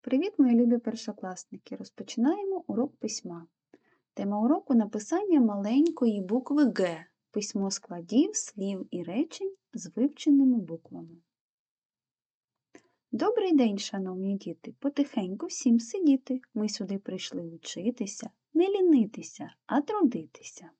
Привіт, мої любі першокласники! Розпочинаємо урок письма. Тема уроку написання маленької букви Г, письмо складів, слів і речень з вивченими буквами. Добрий день, шановні діти! Потихеньку всім сидіти. Ми сюди прийшли учитися, не лінитися, а трудитися.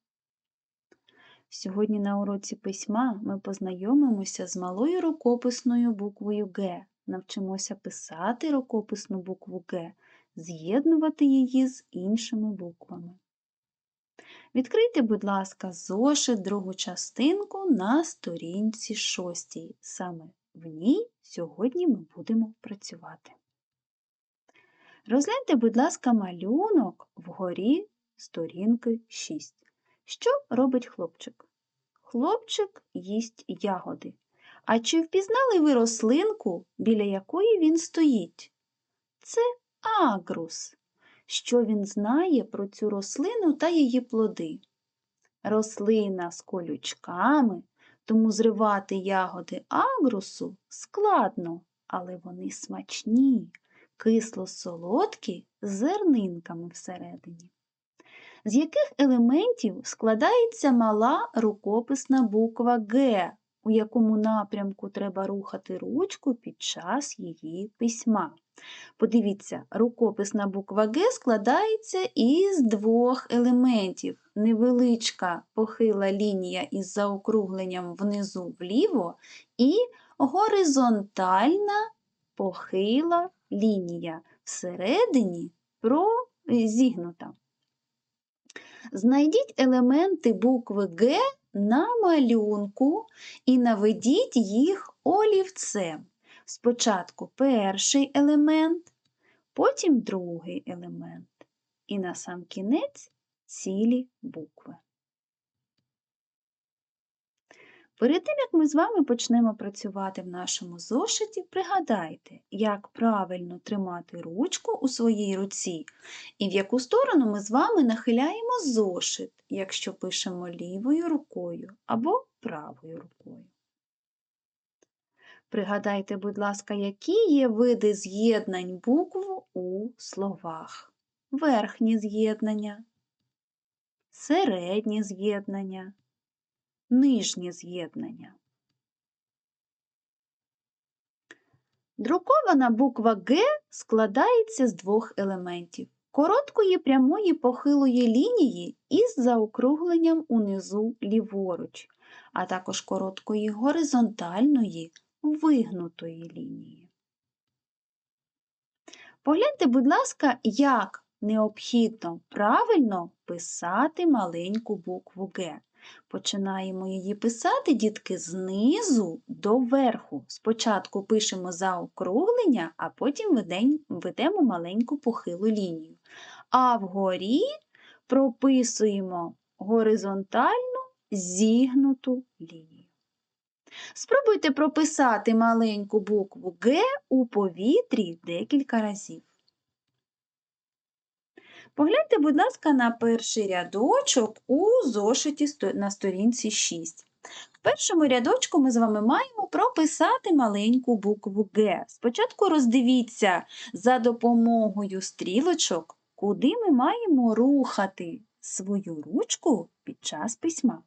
Сьогодні на уроці письма ми познайомимося з малою рукописною буквою Г, навчимося писати рукописну букву Г, з'єднувати її з іншими буквами. Відкрийте, будь ласка, зошит другу частинку на сторінці шостій. Саме в ній сьогодні ми будемо працювати. Розгляньте, будь ласка, малюнок вгорі сторінки 6. Що робить хлопчик? Хлопчик їсть ягоди. А чи впізнали ви рослинку, біля якої він стоїть? Це агрус. Що він знає про цю рослину та її плоди? Рослина з колючками, тому зривати ягоди агрусу складно, але вони смачні, кисло-солодкі з зернинками всередині. З яких елементів складається мала рукописна буква Г, у якому напрямку треба рухати ручку під час її письма? Подивіться, рукописна буква Г складається із двох елементів. Невеличка похила лінія із заокругленням внизу вліво і горизонтальна похила лінія всередині прозігнута. Знайдіть елементи букви Г на малюнку і наведіть їх олівцем. Спочатку перший елемент, потім другий елемент. І на сам кінець цілі букви. Перед тим, як ми з вами почнемо працювати в нашому зошиті, пригадайте, як правильно тримати ручку у своїй руці і в яку сторону ми з вами нахиляємо зошит, якщо пишемо лівою рукою або правою рукою. Пригадайте, будь ласка, які є види з'єднань букв у словах. Верхні з'єднання, середні з'єднання нижнє з'єднання. Друкована буква Г складається з двох елементів короткої прямої похилої лінії із заокругленням унизу ліворуч, а також короткої горизонтальної вигнутої лінії. Погляньте, будь ласка, як необхідно правильно писати маленьку букву Г. Починаємо її писати, дітки, знизу до верху. Спочатку пишемо заокруглення, а потім ведемо маленьку похилу лінію. А вгорі прописуємо горизонтальну зігнуту лінію. Спробуйте прописати маленьку букву Г у повітрі декілька разів. Погляньте, будь ласка, на перший рядочок у зошиті на сторінці 6. В першому рядочку ми з вами маємо прописати маленьку букву Г. Спочатку роздивіться за допомогою стрілочок, куди ми маємо рухати свою ручку під час письма.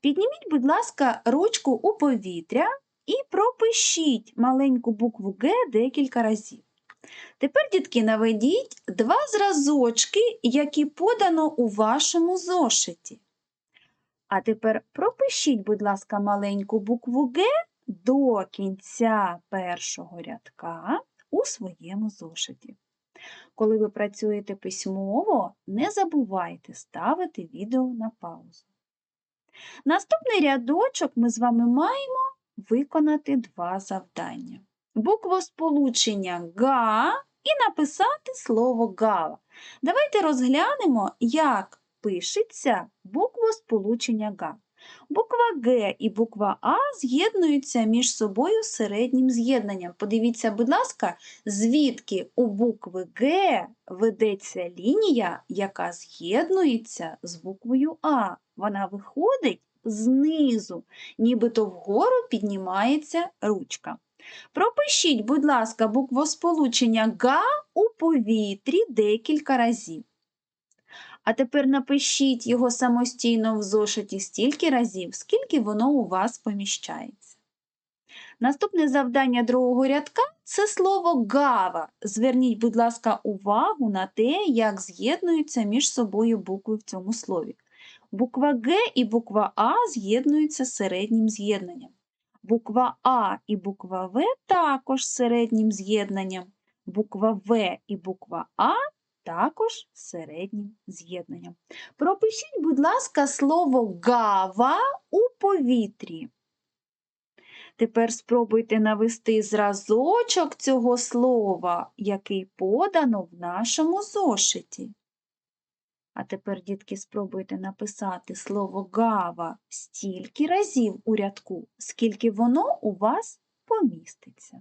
Підніміть, будь ласка, ручку у повітря і пропишіть маленьку букву Г декілька разів. Тепер, дітки, наведіть два зразочки, які подано у вашому зошиті. А тепер пропишіть, будь ласка, маленьку букву Г до кінця першого рядка у своєму зошиті. Коли ви працюєте письмово, не забувайте ставити відео на паузу. Наступний рядочок ми з вами маємо виконати два завдання буквосполучення га і написати слово гава. Давайте розглянемо, як пишеться буквосполучення га. Буква Г і буква А з'єднуються між собою середнім з'єднанням. Подивіться, будь ласка, звідки у букви Г ведеться лінія, яка з'єднується з буквою А. Вона виходить знизу, нібито вгору піднімається ручка. Пропишіть, будь ласка, буквосполучення га у повітрі декілька разів. А тепер напишіть його самостійно в зошиті стільки разів, скільки воно у вас поміщається. Наступне завдання другого рядка це слово гава. Зверніть, будь ласка, увагу на те, як з'єднуються між собою букви в цьому слові. Буква Г і буква А з'єднуються середнім з'єднанням. Буква А і буква В також середнім з'єднанням. Буква В і буква А також середнім з'єднанням. Пропишіть, будь ласка, слово гава у повітрі. Тепер спробуйте навести зразочок цього слова, який подано в нашому зошиті. А тепер, дітки, спробуйте написати слово гава стільки разів у рядку, скільки воно у вас поміститься.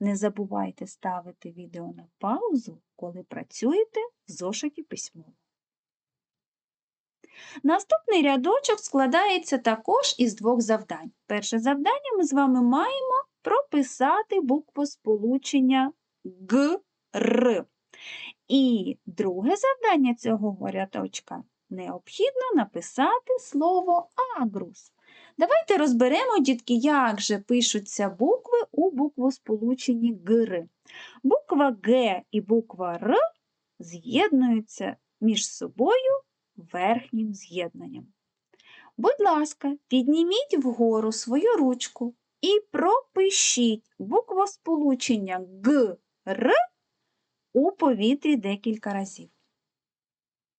Не забувайте ставити відео на паузу, коли працюєте в зошиті письмово. Наступний рядочок складається також із двох завдань. Перше завдання ми з вами маємо прописати буквосполучення Г, Р. І друге завдання цього рядочка необхідно написати слово агрус. Давайте розберемо, дітки, як же пишуться букви у буквосполученні ГР. Буква Г і буква Р з'єднуються між собою верхнім з'єднанням. Будь ласка, підніміть вгору свою ручку і пропишіть буквосполучення Г, Р у повітрі декілька разів.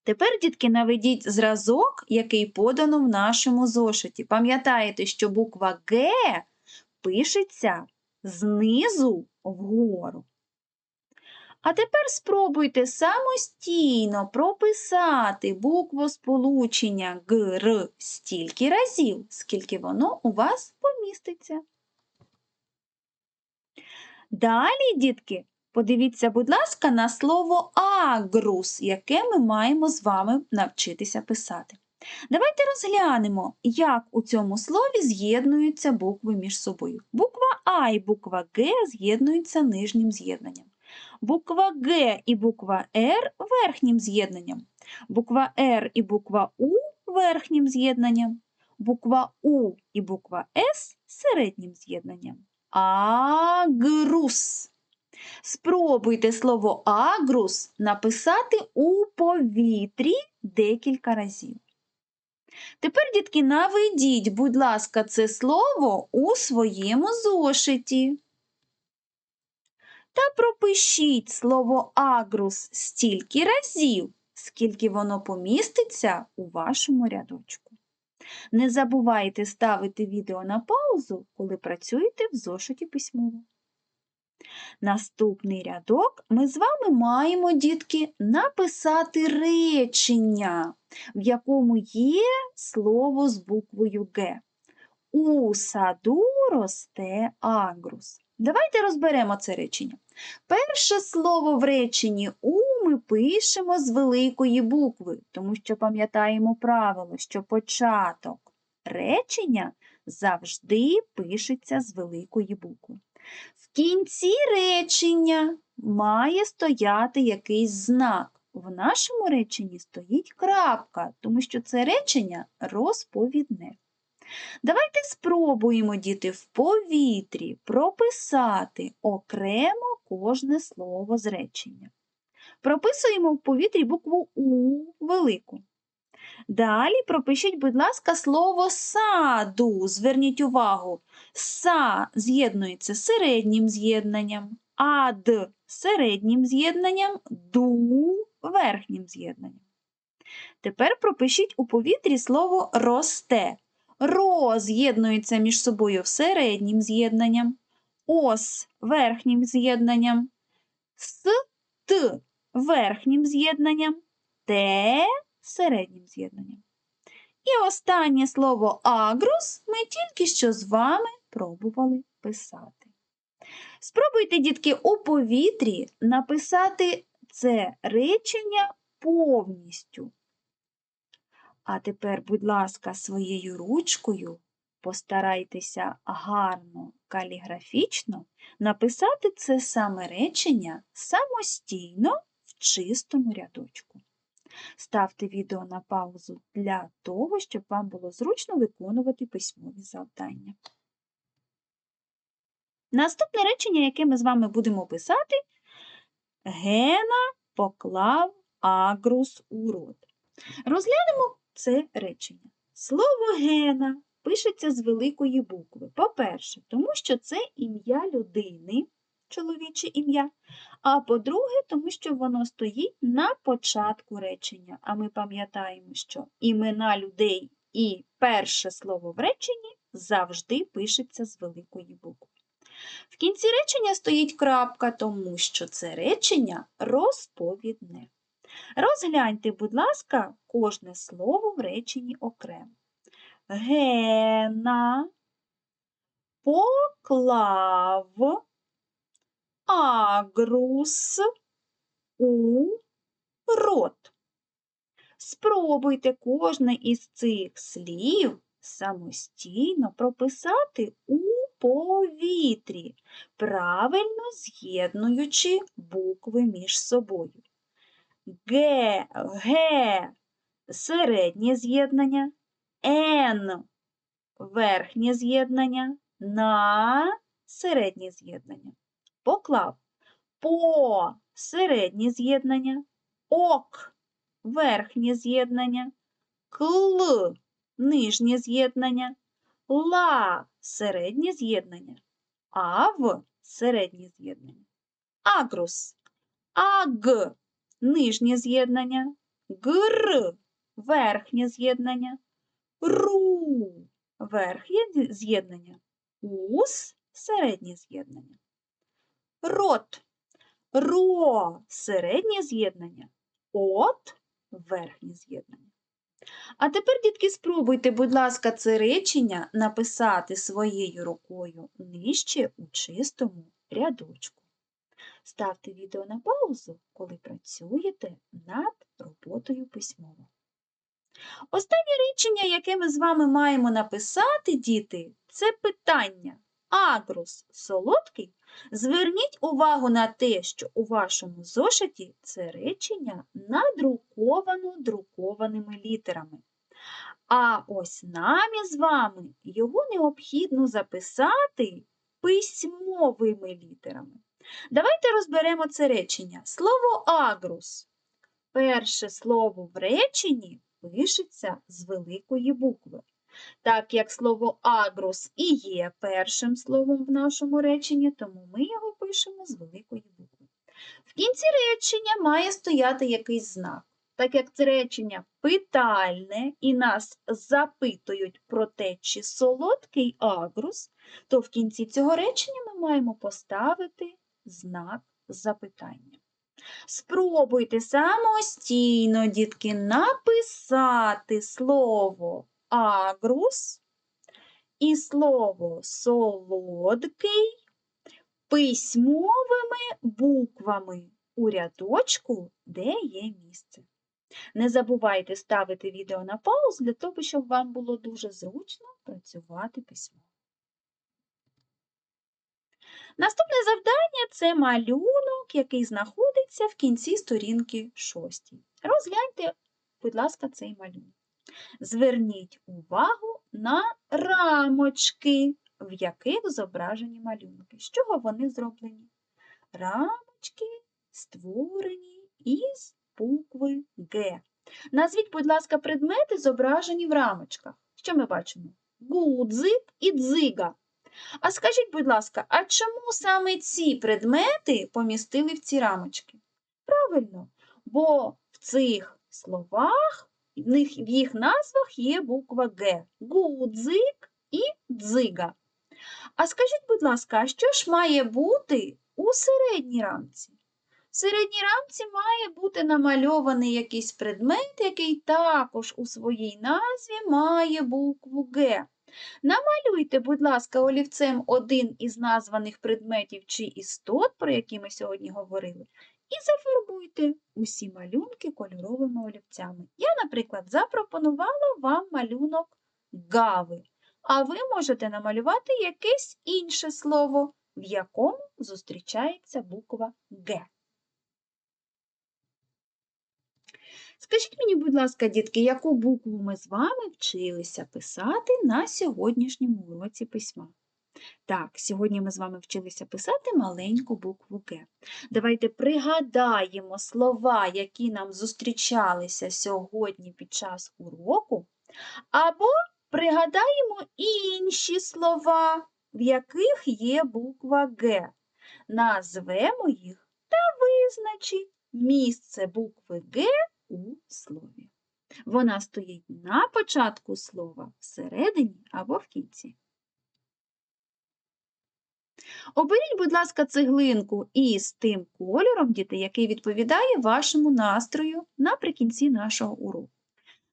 Тепер, дітки, наведіть зразок, який подано в нашому зошиті. Пам'ятаєте, що буква Г пишеться знизу вгору. А тепер спробуйте самостійно прописати буквосполучення ГР стільки разів, скільки воно у вас поміститься. Далі, дітки, подивіться, будь ласка, на слово агрус, яке ми маємо з вами навчитися писати. Давайте розглянемо, як у цьому слові з'єднуються букви між собою. Буква А і буква Г з'єднуються нижнім з'єднанням. Буква Г і буква Р верхнім з'єднанням. Буква Р і буква У верхнім з'єднанням. Буква У і буква С середнім з'єднанням. Агрус. Спробуйте слово агрус написати у повітрі декілька разів. Тепер, дітки, наведіть, будь ласка, це слово у своєму зошиті. Та пропишіть слово агрус стільки разів, скільки воно поміститься у вашому рядочку. Не забувайте ставити відео на паузу, коли працюєте в зошиті письмово. Наступний рядок ми з вами маємо, дітки, написати речення, в якому є слово з буквою Г. У саду росте агрус. Давайте розберемо це речення. Перше слово в реченні У ми пишемо з великої букви, тому що пам'ятаємо правило, що початок речення завжди пишеться з великої букви. В кінці речення має стояти якийсь знак. В нашому реченні стоїть крапка, тому що це речення розповідне. Давайте спробуємо, діти, в повітрі прописати окремо кожне слово з речення. Прописуємо в повітрі букву У. Далі пропишіть, будь ласка, слово саду. Зверніть увагу, са з'єднується з середнім з'єднанням, ад середнім з'єднанням, ду верхнім з'єднанням. Тепер пропишіть у повітрі слово росте. Ро з'єднується між собою середнім з'єднанням, ос верхнім з'єднанням, с т верхнім з'єднанням, те середнім з'єднанням. І останнє слово агрус ми тільки що з вами пробували писати. Спробуйте, дітки, у повітрі написати це речення повністю. А тепер, будь ласка, своєю ручкою Постарайтеся гарно каліграфічно написати це саме речення самостійно в чистому рядочку. Ставте відео на паузу для того, щоб вам було зручно виконувати письмові завдання. Наступне речення, яке ми з вами будемо писати, Гена поклав агрус у рот. Розглянемо це речення. Слово Гена пишеться з великої букви. По-перше, тому що це ім'я людини, чоловіче ім'я. А по-друге, тому що воно стоїть на початку речення. А ми пам'ятаємо, що імена людей і перше слово в реченні завжди пишеться з великої букви. В кінці речення стоїть крапка, тому що це речення розповідне. Розгляньте, будь ласка, кожне слово в реченні окремо. Гена поклав агрус у рот. Спробуйте кожне із цих слів самостійно прописати у повітрі, правильно з'єднуючи букви між собою. Г, Г середнє з'єднання, Н верхнє з'єднання, на середнє з'єднання. Поклав по середнє з'єднання, ок верхнє з'єднання, кл нижнє з'єднання, ла середнє з'єднання, ав середнє з'єднання, агрус, аг нижнє з'єднання, гр верхнє з'єднання, ру верхнє з'єднання, ус середнє з'єднання, рот, ро середнє з'єднання, от верхнє з'єднання. А тепер, дітки, спробуйте, будь ласка, це речення написати своєю рукою нижче у чистому рядочку. Ставте відео на паузу, коли працюєте над роботою письмово. Останнє речення, яке ми з вами маємо написати, діти, це питання. Агрус солодкий. Зверніть увагу на те, що у вашому зошиті це речення надруковано друкованими літерами. А ось нам із вами його необхідно записати письмовими літерами. Давайте розберемо це речення. Слово агрус. Перше слово в реченні пишеться з великої букви. Так як слово агрус і є першим словом в нашому реченні, тому ми його пишемо з великої букви. В кінці речення має стояти якийсь знак. Так як це речення питальне і нас запитують про те, чи солодкий агрус, то в кінці цього речення ми маємо поставити знак запитання. Спробуйте самостійно, дітки, написати слово агрус і слово солодкий письмовими буквами у рядочку, де є місце. Не забувайте ставити відео на паузу для того, щоб вам було дуже зручно працювати письмово. Наступне завдання це малюнок, який знаходиться в кінці сторінки 6. Розгляньте, будь ласка, цей малюнок. Зверніть увагу на рамочки, в яких зображені малюнки. З чого вони зроблені? Рамочки створені із букви Г. Назвіть, будь ласка, предмети, зображені в рамочках. Що ми бачимо? Гудзик і дзига. А скажіть, будь ласка, а чому саме ці предмети помістили в ці рамочки? Правильно, бо в цих словах, в, них, в їх назвах є буква Г. Гудзик і дзига. А скажіть, будь ласка, а що ж має бути у середній рамці? В середній рамці має бути намальований якийсь предмет, який також у своїй назві має букву Г. Намалюйте, будь ласка, олівцем один із названих предметів чи істот, про які ми сьогодні говорили, і зафарбуйте усі малюнки кольоровими олівцями. Я, наприклад, запропонувала вам малюнок гави. а ви можете намалювати якесь інше слово, в якому зустрічається буква Г. Скажіть мені, будь ласка, дітки, яку букву ми з вами вчилися писати на сьогоднішньому уроці письма? Так, сьогодні ми з вами вчилися писати маленьку букву Г. Давайте пригадаємо слова, які нам зустрічалися сьогодні під час уроку, або пригадаємо інші слова, в яких є буква Г. Назвемо їх та визначимо місце букви Г у слові. Вона стоїть на початку слова, всередині або в кінці. Оберіть, будь ласка, цеглинку із тим кольором, діти, який відповідає вашому настрою наприкінці нашого уроку.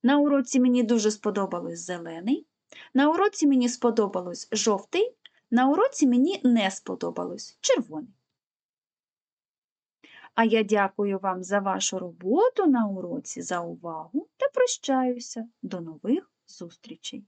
На уроці мені дуже сподобалось зелений, на уроці мені сподобалось жовтий, на уроці мені не сподобалось червоний. А я дякую вам за вашу роботу на уроці, за увагу та прощаюся. До нових зустрічей!